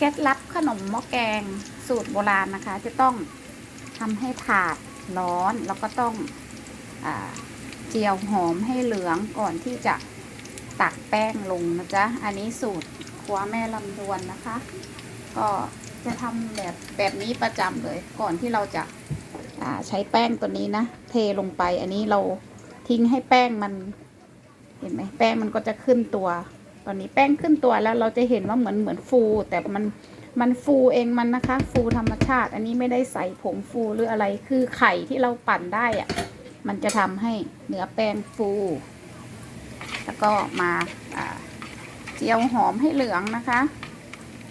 เคล็ดลับขนมหม้อแกงสูตรโบราณนะคะ จะต้องทำให้ถาดร้อนแล้วก็ต้องอเจียวหอมให้เหลืองก่อนที่จะตักแป้งลงนะจ๊ะ อันนี้สูตรครัวแม่ลำดวนนะคะ ก็จะทำแบบแบบนี้ประจำเลย ก่อนที่เราจะาใช้แป้งตัวนี้นะ เทลงไป อันนี้เราทิ้งให้แป้งมัน เห็นไหมแป้งมันก็จะขึ้นตัว อนนี้แป้งขึ้นตัวแล้วเราจะเห็นว่าเหมือนเหมือนฟู แต่มันมันฟูเองมันนะคะ ฟูธรรมชาติ อันนี้ไม่ได้ใส่ผงฟูหรืออะไรคือไข่ที่เราปั่นได้อะมันจะทำให้เนื้อแป้งฟู แล้วก็มาเจียวหอมให้เหลืองนะคะ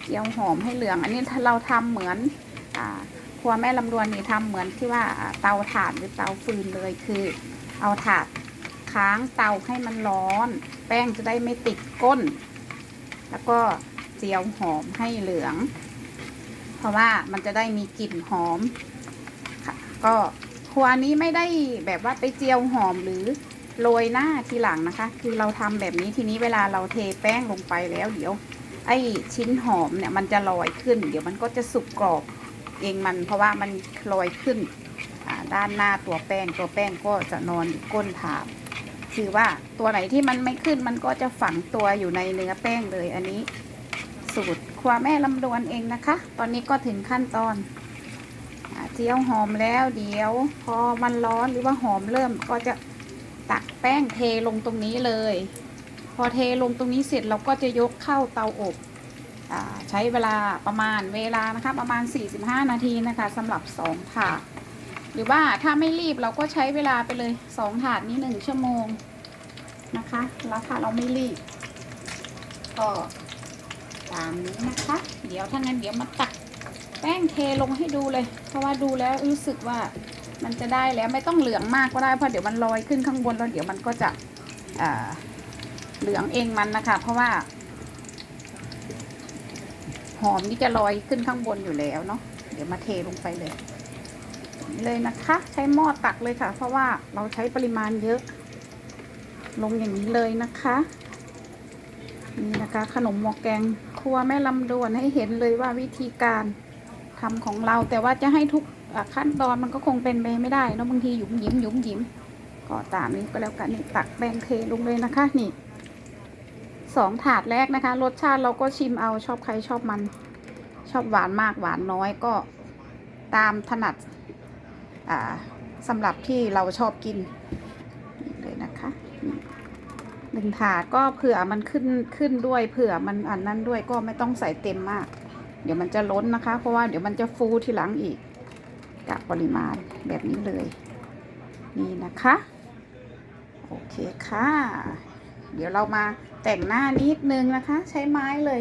เจียวหอมให้เหลือง อันนี้ถ้าเราทำเหมือนอครัวแม่ลำดวนนี่ทำเหมือนที่ว่าเตาถ่านหรือเตาฟืนเลยคือ เอาถาด ค้างเตาให้มันร้อน แป้งจะได้ไม่ติดก้น แล้วก็เจียวหอมให้เหลือง เพราะว่ามันจะได้มีกลิ่นหอมค่ะ ก็ครัวนี้ไม่ได้แบบว่าไปเจียวหอมหรือโรยหน้าทีหลังนะคะ คือเราทำแบบนี้ทีนี้เวลาเราเทแป้งลงไปแล้ว เดี๋ยว ไอ้ชิ้นหอมเนี่ยมันจะลอยขึ้น เดี๋ยวมันก็จะสุกกรอบเองมันเพราะว่ามันลอยขึ้นด้านหน้าตัวแป้งตัวแป้งก็จะนอนอยู่ก้นถาด คือว่าตัวไหนที่มันไม่ขึ้นมันก็จะฝังตัวอยู่ในเนื้อแป้งเลย อันนี้สูตรครัวแม่ลำดวนเองนะคะ ตอนนี้ก็ถึงขั้นตอนอเจียวหอมแล้วเดี๋ยว พอมันร้อนหรือว่าหอมเริ่มก็จะตักแป้งเทลงตรงนี้เลย พอเทลงตรงนี้เสร็จเราก็จะยกเข้าเตาอบอใช้เวลาประมาณเวลานะคะประมาณ 45 นาทีนะคะสำหรับ 2 ถาด หรือว่าถ้าไม่รีบเราก็ใช้เวลาไปเลยสองถาดนี้หนึ่งชั่วโมงนะคะแล้วถ้าเราไม่รีบก็ตามนี้นะคะ เดี๋ยวถ้างั้นเดี๋ยวมาตักแป้งเทลงให้ดูเลย เพราะว่าดูแล้วรู้สึกว่ามันจะได้แล้วไม่ต้องเหลืองมากก็ได้เพราะเดี๋ยวมันลอยขึ้นข้างบนแล้วเดี๋ยวมันก็จะเหลืองเองมันนะคะ เพราะว่า หอมนี่จะลอยขึ้นข้างบนอยู่แล้วเนาะเดี๋ยวมาเทลงไปเลย เลยนะคะ ใช้หม้อตักเลยค่ะ เพราะว่าเราใช้ปริมาณเยอะ ลงอย่างนี้เลยนะคะนี่นะคะขนมหมอแกงครัวแม่ลำดวนให้เห็นเลยว่าวิธีการทำของเรา แต่ว่าจะให้ทุกขั้นตอนมันก็คงเป็นไปไม่ได้เนอะบางทีหยุมหยิมหยุมหยิมก็ตามนี้ก็แล้วกันนี่ตักแป้งเทลงเลยนะคะนี่สองถาดแรกนะคะ รสชาติเราก็ชิมเอาชอบใครชอบมัน ชอบหวานมากหวานน้อยก็ตามถนัด สำหรับที่เราชอบกินเลยนะคะหนึ่งถาดก็เผื่อมันขึ้นขึ้นด้วยเผื่อมันอันนั้นด้วยก็ไม่ต้องใส่เต็มมาก เดี๋ยวมันจะล้นนะคะ เพราะว่าเดี๋ยวมันจะฟูทีหลังอีกกะปริมาณแบบนี้เลย นี่นะคะโอเคค่ะ เดี๋ยวเรามาแต่งหน้านิดนึงนะคะ ใช้ไม้เลย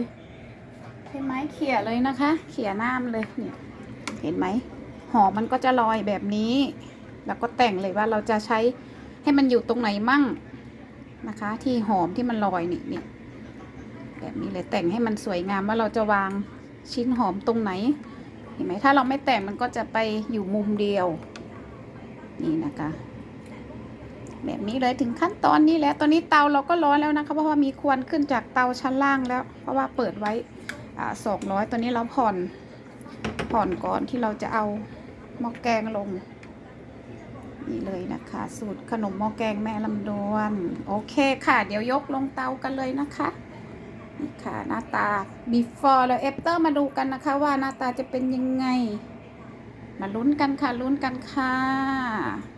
ใช้ไม้เขี่ยเลยนะคะ เขี่ยหน้าเลยเนี่ยเห็นไหม หอมมันก็จะลอยแบบนี้ แล้วก็แต่งเลยว่าเราจะใช้ให้มันอยู่ตรงไหนมั่งนะคะ ที่หอมที่มันลอยนี่นี่แบบนี้เลยแต่งให้มันสวยงามว่าเราจะวางชิ้นหอมตรงไหนเห็นไหมถ้าเราไม่แต่งมันก็จะไปอยู่มุมเดียว นี่นะคะ แบบนี้เลยถึงขั้นตอนนี้แล้ว ตอนนี้เตาเราก็ร้อนแล้วนะคะเพราะว่ามีควันขึ้นจากเตาชั้นล่างแล้ว เพราะว่าเปิดไว้อ่าสองร้อยตอนนี้เราผ่อนผ่อนก่อนที่เราจะเอา หม้อแกงลง นี่เลยนะคะ สูตรขนมหม้อแกงแม่ลำดวน โอเคค่ะ เดี๋ยวยกลงเตากันเลยนะคะนี่ค่ะหน้าตา before แล้ว after มาดูกันนะคะ ว่าหน้าตาจะเป็นยังไง มาลุ้นกันค่ะลุ้นกันค่ะ